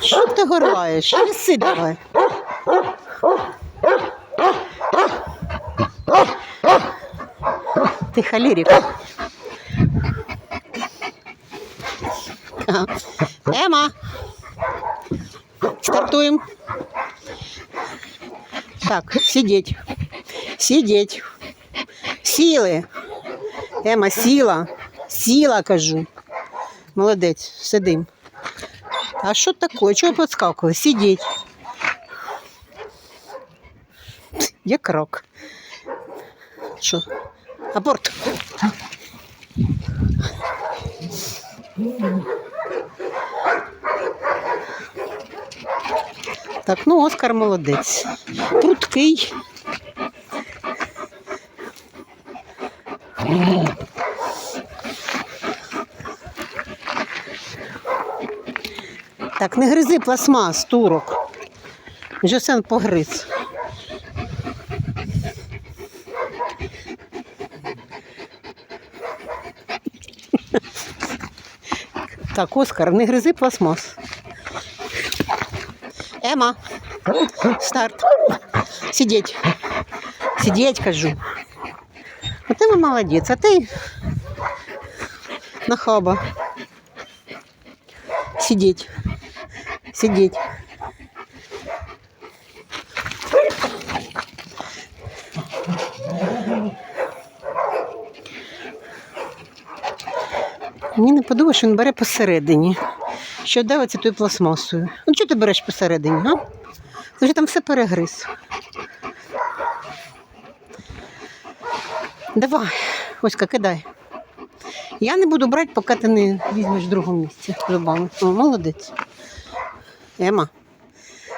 Що ти горлаєш? Неси давай. Ти халірик. Ага. Ема. Стартуем. Так, сидеть. Сидеть. Сіли. Ема, сіла. Сіла, кажу. Молодець, сидим. А що таке? Чого підскакує? Сидіть. Як рок. Що? Апорт. Так, ну Оскар молодець. Прудкий. Так, не гризи пластмас, турок. Вже сен погриз. Так, Оскар, не гризи пластмас. Ема. Старт. Сидеть. Сидеть, кажу. Ви молодець, а ти нахаба. Сидеть. Сидеть. Мені не подобається, що він бере посередині. Що давиться тою пластмасою. Ну чого ти береш посередині, а? Вже там все перегриз. Давай, Оська, кидай. Я не буду брати, поки ти не візьмеш в другому місці зубами. О, молодець. Ема.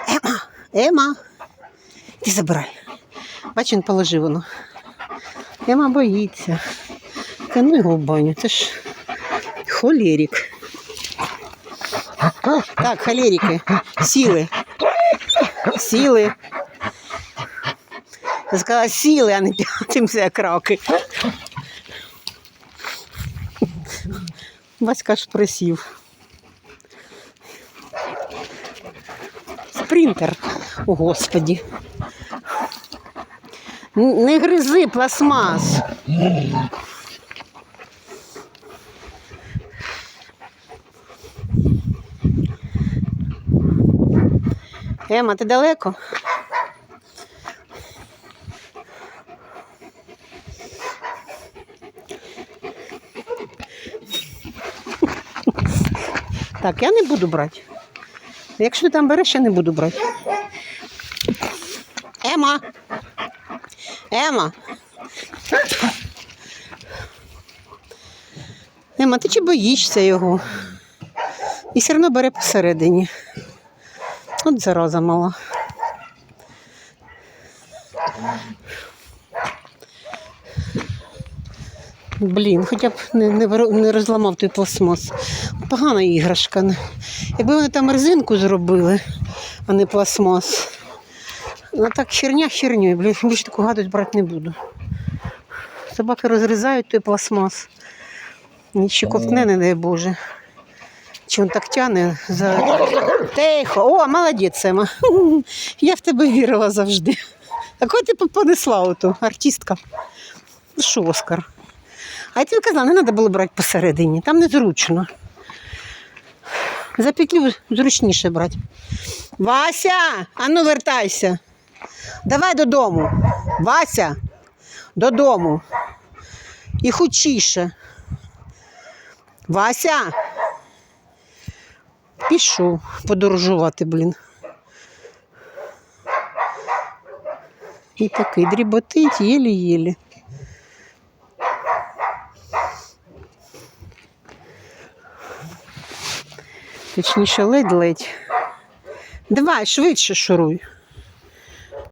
Ема. Ема. Ти забирай. Бач, він положив воно. Ема боїться. Та ну його в баню, це ж холерик. Так, холерики, сіли. Сіли. Я сказала, сіли, а не п'ятимся краки. Васька ж присів. Спринтер. О, Господі. Не гризи пластмас. Ема, ти далеко? Так, я не буду брати. Якщо ти там береш, я не буду брати. Ема. Ема. Ема, ти чи боїшся його? І все одно бере посередині. От зараза мала. Блін, хоча б не, не, не розламав той пластмас. Погана іграшка. Якби вони там резинку зробили, а не пластмас. Ну так херня херню, більше таку гадость брати не буду. Собаки розрізають той пластмас. Нічого ковтне, не дай Боже. Чи він так тяне за. Тихо, о, молодець, Сема. Я в тебе вірила завжди. А кого ти понесла оту, артистка? Що, Оскар? А я тобі казала, не треба було брати посередині, там незручно. За петлю зручніше брати. Вася, а ну вертайся. Давай додому. Вася, додому. І хучіше. Вася. Пішов подорожувати, блін. І такий дріботить єлі-єлі. Точніше, ледь-ледь. Давай, швидше шуруй.